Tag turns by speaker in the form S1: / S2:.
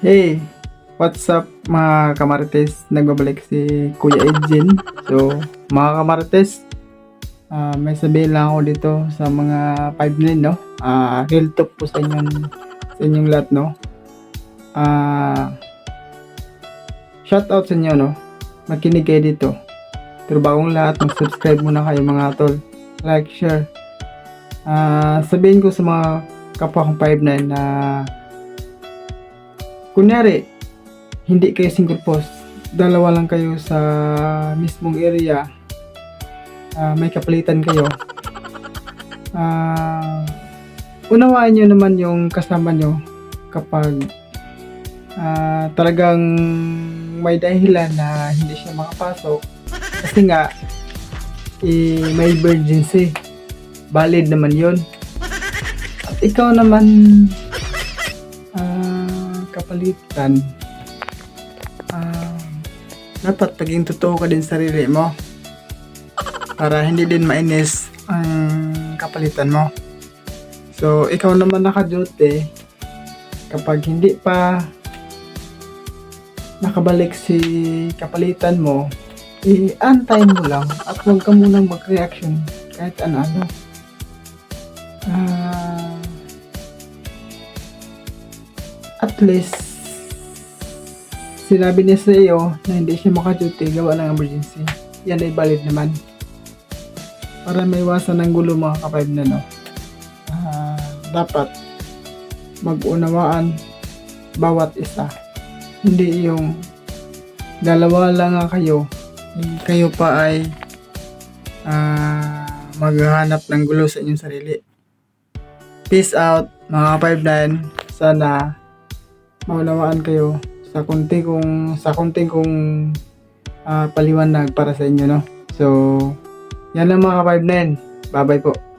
S1: Hey, what's up mga kamarites? Nagbabalik si Kuya Edjin. So, mga kamarites, ah, may sabihin lang ako dito sa mga 5 no? Ah, real talk po sa inyong, sa inyong lahat, no? Ah, shout out sa inyo, no? Makinig kayo dito. Pero bagong lahat, mag-subscribe muna kayo mga tol. Like, share. Ah, sabihin ko sa mga kapwa kong 5 na kunyari, hindi kayo single post, dalawa lang kayo sa mismong area, ah, may kapalitan kayo, ah, unawaan nyo naman yung kasama nyo kapag ah, talagang may dahilan na hindi siya makapasok. Kasi nga eh, may emergency. Valid naman yon at ikaw naman ah, kapalitan ah, dapat paging totoo ka din sa sarili mo para hindi din mainis ang kapalitan mo. So ikaw naman naka-duty kapag hindi pa nakabalik si kapalitan mo i-antay mo lang at huwag ka munang mag-reaction kahit ano-ano Ah, at least sinabi niya sa iyo na hindi siya makaduty gawa ng emergency. Yan ay valid naman. Para may iwasan ng gulo mga kapayb na no Ah, dapat mag-unawaan bawat isa. Hindi yung dalawa lang nga kayo. Kayo pa ay ah, maghahanap ng gulo sa inyong sarili. Peace out mga 5-9 sana maunawaan kayo sa kunti kong sa kunti kong ah, paliwanag para sa inyo no? So yan lang mga 5-9 bye bye po